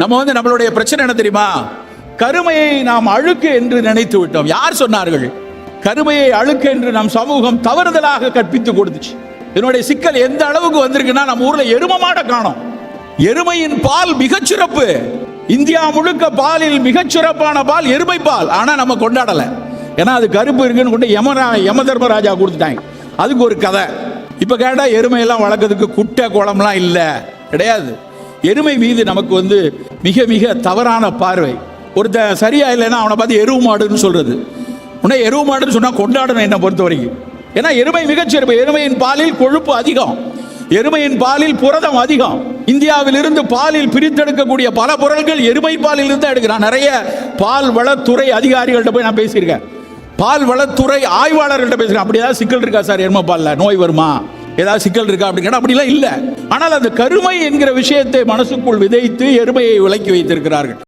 நம்ம வந்து நம்மளுடைய பிரச்சனை என்ன தெரியுமா? கருமையை நாம் அழுக்கு என்று நினைத்து விட்டோம். யார் சொன்னார்கள்? கருமையை அழுக்கு என்று நம் சமூகம் தவறுதலாக கற்பித்து கொடுத்துச்சு. என்னுடைய சிக்கல் எந்த அளவுக்கு வந்திருக்குன்னா நம்ம ஊர்ல எரும மாடை காணும். எருமையின் பால் மிகச்சிறப்பு இந்தியா முழுக்க பாலில் மிகச்சிறப்பான பால் எருமை பால். ஆனா நம்ம கொண்டாடல. ஏன்னா அது கருப்பு இருக்குன்னு கொண்டு யமரா யம தர்மராஜா கொடுத்துட்டாங்க. அதுக்கு ஒரு கதை. இப்ப கேட்டா எருமையெல்லாம் வளர்க்கறதுக்கு குட்டை குளம்லாம் இல்லை. கிடையாது. எருமை மீது நமக்கு வந்து மிக மிக தவறான பார்வை. ஒருத்தன் சரியா இல்லைன்னா அவனை பார்த்து எருவு மாடுன்னு சொல்றது. உன்னை எருவு மாடுன்னு சொன்னா கொண்டாடணும் என்னை பொறுத்த வரைக்கும் ஏன்னா எருமை மிகச்சிறப்பு எருமையின் பாலில் கொழுப்பு அதிகம். எருமையின் பாலில் புரதம் அதிகம். இந்தியாவிலிருந்து பாலில் பிரித்தெடுக்கக்கூடிய பல பொருட்கள் எருமை பாலில் இருந்து எடுக்கிறான். நிறைய பால் வளத்துறை அதிகாரிகள்கிட்ட போய் நான் பேசியிருக்கேன். பால் வளத்துறை ஆய்வாளர்கள்ட்ட பேசுகிறேன் அப்படி ஏதாவது சிக்கல் இருக்கா சார்? எருமை பால்ல நோய் வருமா? ஏதாவது சிக்கல் இருக்கா அப்படின்னு கேட்டா அப்படிலாம் இல்லை. ஆனால் அந்த கருமை என்கிற விஷயத்தை மனசுக்குள் விதைத்து எருமையை விலக்கி வைத்திருக்கிறார்கள்.